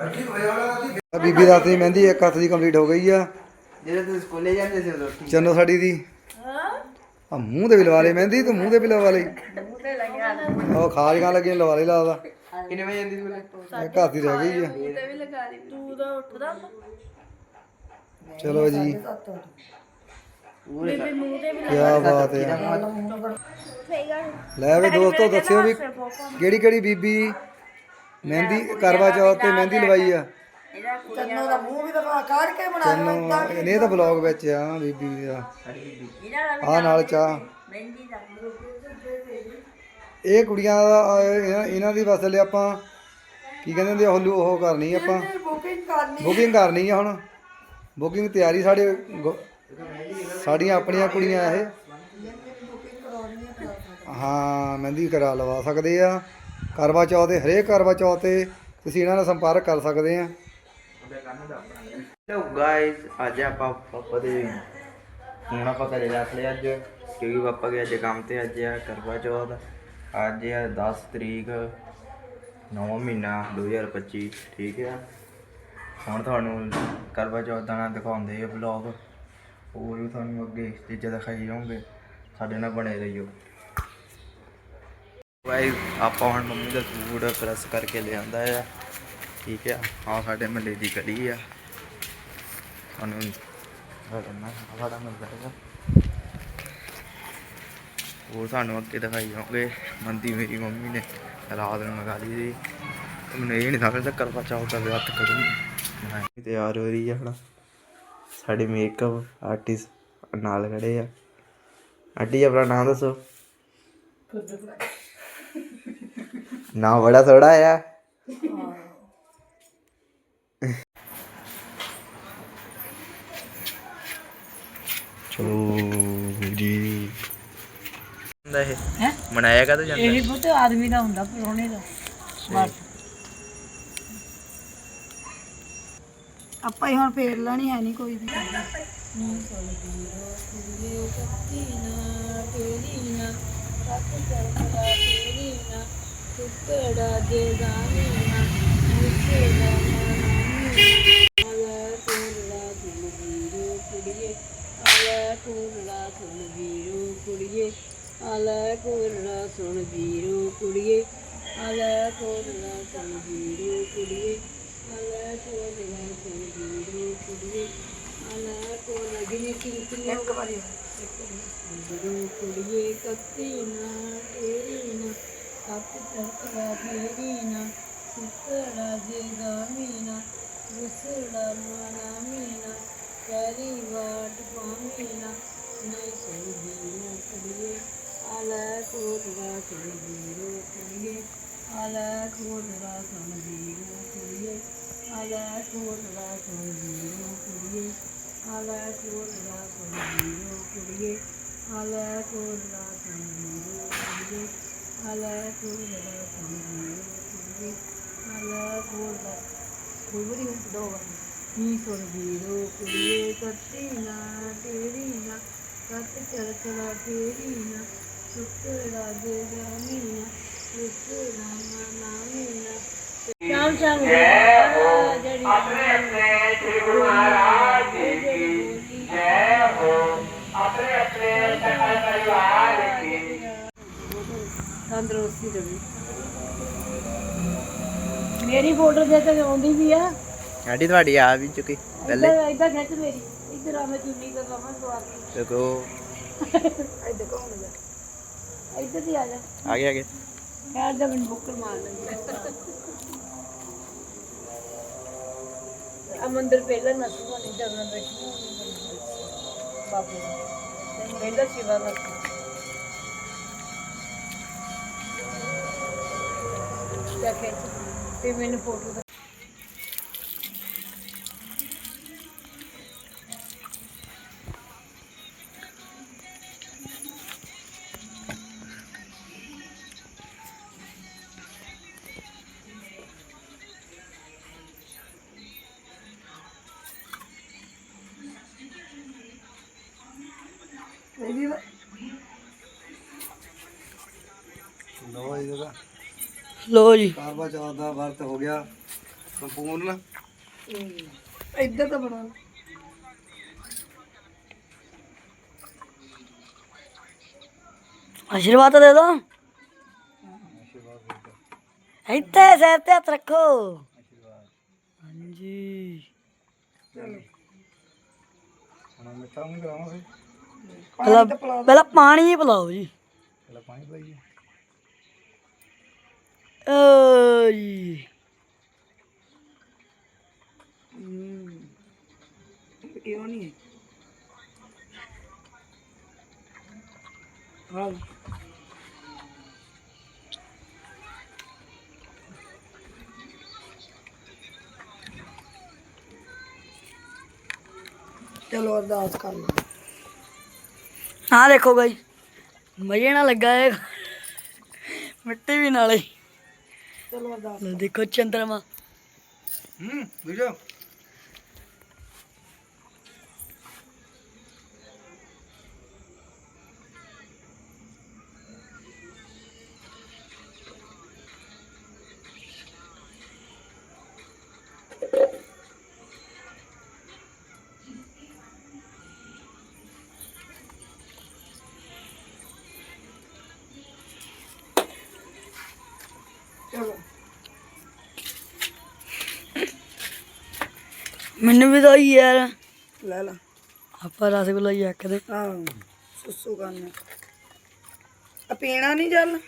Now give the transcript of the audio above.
ਆ ਬੀਬੀ ਦਾ ਤੇ ਮਹਿੰਦੀ ਇੱਕ ਹੱਥ ਦੀ ਕੰਪਲੀਟ ਹੋ ਗਈ ਆ। ਜਿਹੜੇ ਤੁਸੀਂ ਸਕੂਲੇ ਜਾਂਦੇ ਸੀ ਉਦੋਂ ਠੀਕ ਚੰਨੋ ਸਾਡੀ ਦੀ। ਆ ਮੂੰਹ ਤੇ ਵੀ ਲਵਾ ਲਈ ਮਹਿੰਦੀ ਤੂੰ ਮੂੰਹ ਤੇ ਵੀ ਲਵਾ ਲਈ। ਉਹ ਖਾਜੀਆਂ ਲੱਗੀਆਂ ਲਵਾ ਲਈ ਲਾਦਾ। ਕਿੰਨੇ ਵਜੇ ਜਾਂਦੀ ਸਕੂਲੇ? ਇੱਕ ਹੱਥ ਦੀ ਰਹਿ ਗਈ ਆ। ਤੇ ਵੀ ਲਗਾ ਲਈ। ਤੂੰ ਤਾਂ ਉੱਠਦਾ ਚਲੋ ਜੀ। ਬੀਬੀ ਮੂੰਹ ਤੇ ਵੀ ਕੀ ਬਾਤ ਹੈ ਲੈ ਵੇ ਦੋਸਤੋ ਦੱਸਿਓ ਵੀ ਕਿਹੜੀ ਕਿਹੜੀ ਬੀਬੀ ਮਹਿੰਦੀ ਕਰਵਾ ਚੌਥ ਤੇ ਮਹਿੰਦੀ ਲਵਾਈ ਆ। ਚੰਨੋ ਦਾ ਮੂੰਹ ਵੀ ਦਿਖਾ ਕੱਢ ਕੇ ਬਣਾ ਚੰਨੋ ਇਹ ਤਾਂ ਬਲੌਗ ਵਿੱਚ ਆ ਬੀਬੀ ਦਾ ਆ। ਨਾਲ ਚਾਹ। ਇਹ ਕੁੜੀਆਂ ਦਾ ਆ, ਇਹਨਾਂ- ਇਹਨਾਂ ਦੀ ਬਸ ਲਈ ਆਪਾਂ ਕੀ ਕਹਿੰਦੇ ਹੁੰਦੇ ਆ, ਹਲੂ ਉਹ ਕਰਨੀ ਆਪਾਂ। ਬੁਕਿੰਗ ਕਰਨੀ ਬੁਕਿੰਗ ਕਰਨੀ ਆ ਹੁਣ। ਬੁਕਿੰਗ ਤਿਆਰੀ ਸਾਡੇ ਗੋ- ਸਾਡੀਆਂ ਆਪਣੀਆਂ ਕੁੜੀਆਂ ਇਹ। ਹਾਂ ਮਹਿੰਦੀ ਕਰਾ ਲਵਾ ਸਕਦੇ ਆ। ਕਰਵਾ ਚੌਥ ਦੇ, ਹਰੇਕ ਕਰਵਾ ਚੌਥ ਤੇ ਤੁਸੀਂ ਇਹਨਾਂ ਨਾਲ ਸੰਪਰਕ ਕਰ ਸਕਦੇ ਆ। ਲੋ ਗਾਇਸ ਅੱਜ ਆਪਾਂ ਪਾਪਾ ਦੇ ਹੁਣ ਆਪਾਂ ਘਰੇ ਰੱਖ ਲਿਆ ਅੱਜ, ਕਿਉਂਕਿ ਪਾਪਾ ਗਿਆ ਅੱਜ ਕੰਮ ਤੇ ਅੱਜ ਆ ਕਰਵਾ ਚੌਥ। ਅੱਜ ਆ 10 ਤਰੀਕ 9 ਮਹੀਨਾ 2025 ਠੀਕ ਆ। ਹੁਣ ਤੁਹਾਨੂੰ ਕਰਵਾ ਚੌਥ ਦਾ ਨਾ ਦਿਖਾਉਂਦੇ ਆ ਵਲੌਗ ਹੋਰ ਵੀ ਤੁਹਾਨੂੰ ਅੱਗੇ ਚੀਜ਼ਾਂ ਦਿਖਾਈ ਜਾਵਾਂਗੇ ਸਾਡੇ ਨਾਲ ਬਣੇ ਰਹੀਓ। ਵਾਈ ਆਪਾਂ ਹੁਣ ਮੰਮੀ ਦਾ ਸੂਟ ਪ੍ਰੈਸ ਕਰਕੇ ਲਿਆਂਦਾ ਆ। ਠੀਕ ਆ ਆ ਸਾਡੇ ਮੱਲੇ ਦੀ ਕੜੀ ਆ। ਤੁਹਾਨੂੰ ਸਾਡਾ ਸਾਡਾ ਮਿਲਦਾ ਹੈਗਾ ਉਹ ਸਾਨੂੰ ਅੱਗੇ ਦਿਖਾਈ ਜਾਓਗੇ। ਮੰਦੀ ਮੇਰੀ ਮੰਮੀ ਨੇ ਰਾਤ ਨੂੰ ਲਗਾ ਲਈ ਸੀ। ਤੇ ਮੈਨੂੰ ਇਹ ਨਹੀਂ ਸਮਝਦਾ ਕਰਵਾ ਚੌਥ ਦਾ ਵਿਆਹ ਕਰੂੰ ਵੀ ਤਿਆਰ ਹੋ ਰਹੀ ਆ ਹੁਣ। ਸਾਡੇ ਮੇਕਅਪ ਆਰਟਿਸਟ ਨਾਲ ਖੜੇ ਆ। ਆਂਟੀ, ਆਪਣਾ ਨਾਮ ਦੱਸੋ। ਨਾ ਬੜਾ ਥੋੜਾ ਆ ਚਲੋ ਜੀ। ਹੁੰਦਾ ਇਹ। ਹੈਂ? ਮਨਾਇਆ ਕਦੋਂ ਜਾਂਦਾ? ਇਹ ਪੁੱਤ ਆਦਮੀ ਦਾ ਹੁੰਦਾ ਪਰੋਣੇ ਦਾ। ਬਸ। ਆਪਾਂ ਹੀ ਹੁਣ ਫੇਰ ਲੈਣੀ ਹੈ ਨਹੀਂ ਕੋਈ ਵੀ। ਆਲਾ ਕੋਲਣਾ ਸੁਣ ਵੀਰੋ ਕੁੜੀਏ ਆਲਾ ਕੋਲਣਾ ਸੁਣ ਵੀਰੋ ਕੁੜੀਏ ਆਲਾ ਕੋਲਣਾ ਸੁਣ ਵੀਰੋ ਕੁੜੀਏ ਆਲਾ ਕੋਲ ਗਿਨੇ ਕਿੰਨੇ ਇੱਕ ਵਾਰੀ ਵੀਰੋ ਕੁੜੀਏ ਕੱਤੀ ਨਾ ਤੇਰੀ ਨਾ ਕੱਤ ਚਰਕਾ ਤੇਰੀ ਨਾ ਸੁਤੜਾ ਦੇ ਗਾਮੀਨਾ ਵਿਸੜਾ ਮਾਨਾ ਮੀਨਾ ਕਰੀ ਵਾਟ ਪਾਮੀਨਾ ਨਹੀਂ ਸੋ ਵੀਰੋ ਕੁੜੀਏ ਆਲਾ ਕੋਲਣਾ ਸੁਣ ਰੋ ਕੁੜੀਏ ਆਲਾ ਕੋਲਣਾ ਸੁਣ ਰੋ ਕੁੜੀਏ ਆਲਾ ਕੋਲਣਾ ਸੁਣ ਵੀਰੋ ਕੁੜੀਏ ਆਲਾ ਕੋਲਣਾ ਸੁਣ ਵੀਰੋ ਕੁੜੀਏ, ਆਲਾ ਕੋਲਣਾ ਸੁਣ ਵੀਰੋ ਕੁੜੀਏ, ਆਲਾ ਕੋਲਣਾ ਸੁਣ ਵੀਰੋ ਕੁੜੀਏ, ਆਲਾ ਕੋਲਣਾ ਕੁੜੀ ਦੋ ਨੀ ਸੁਣ ਵੀਰੋ ਕੁੜੀਏ ਕੱਤੀ ਨਾ ਤੇਰੀ ਨਾ ਕੱਤ ਚਲ ਚਲਾ ਤੇਰੀ ਨਾ ਸੁੱਤ ਰਾਜੇ ਜਾਨੀ ਨਾ ਸੁੱਤ ਰਾਮਾ ਨਾਮੀ ਨਾ। ਸ਼ਾਮ ਸ਼ਾਮ ਜੈ ਹੋ ਜਿਹੜੀ ਆਪਣੇ ਆਪਣੇ ਸ੍ਰੀ ਗੁਰੂ ਮਹਾਰਾਜ ਜੀ ਕੀ ਜੈ ਹੋ ਆਪਣੇ ਆਪਣੇ ਸਕਲ ਪਰਿਵਾਰ ਕੀ ਤੰਦਰੁਸਤੀ ਦੇਵੇ ਮੇਰੀ ਫੋਟੋ ਦੇ ਤੇ ਆਉਂਦੀ ਵੀ ਆ। ਆਂਟੀ ਤੁਹਾਡੀ ਆ ਵੀ ਚੁੱਕੀ ਪਹਿਲੇ। ਇੱਧਰ ਇੱਧਰ ਖਿੱਚ ਮੇਰੀ। ਇੱਧਰ ਆ ਮੈਂ ਚੁੰਨੀ ਦਾ ਕਮਾ ਸਵਾਰ ਦੇਖੋ। ਇੱਧਰ ਕੌਣ ਜਾ। ਇੱਧਰ ਦੀ ਆ ਜਾ ਆਗੇ ਆਗੇ ਯਾਰ ਦਾ ਮੈਨੂੰ ਬੁੱਕਰ ਮਾਰ ਲੈਂਦਾ। ਆ ਮੰਦਰ ਪਹਿਲਾਂ ਨਾ ਸੁਣਾ ਨਹੀਂ ਜਾਣਾ ਬੈਠੀ ਬਾਪੂ ਪਹਿਲਾਂ ਸ਼ਿਵਾ ਨਾ ਕਿਆ ਖਿੱਚ ਤੇ ਮੈਨੂੰ ਫੋਟੋ ਦਾ ਲੋ ਜੀ ਜਗਾ ਲੋ ਜੀ। ਕਰਵਾ ਚੌਥ ਦਾ ਵਰਤ ਹੋ ਗਿਆ ਸੰਪੂਰਨ। ਇੱਧਰ ਤਾਂ ਬਣਾ ਲਓ। ਆਸ਼ੀਰਵਾਦ ਦੇ ਦੋ। ਇੱਥੇ ਸਿਰ ਤੇ ਹੱਥ ਰੱਖੋ। ਹਾਂਜੀ। ਹੁਣ ਮਿੱਠਾ ਨਹੀਂ ਕਰਾਵਾਂਗੇ। ਪਹਿਲਾਂ ਪਹਿਲਾਂ ਪਾਣੀ ਪਿਲਾਓ ਜੀ। ਪਹਿਲਾਂ ਪਾਣੀ ਪਾਈਏ ਹਾਂ ਚਲੋ ਅਰਦਾਸ ਕਰ ਲਓ ਆ ਦੇਖੋ ਗਾਈ ਮਜ਼ੇ ਨਾਲ ਲੱਗਾ ਹੈ ਮਿੱਟੀ ਵੀ ਨਾਲੇ। ਚਲੋ ਦੇਖੋ ਚੰਦਰਮਾ। ਹੂੰ ਦੂਜਾ ਮੈਨੂੰ ਵੀ ਦੋ ਯਾਰ। ਲੈ ਲਾ। ਆਪਾਂ ਰਸਗੁੱਲਾ ਹੀ ਆਖਦੇ ਹਾਂ ਸੁਸੂ ਕਰਨਾ ਆ। ਪੀਣਾ ਨਹੀਂ ਚੱਲ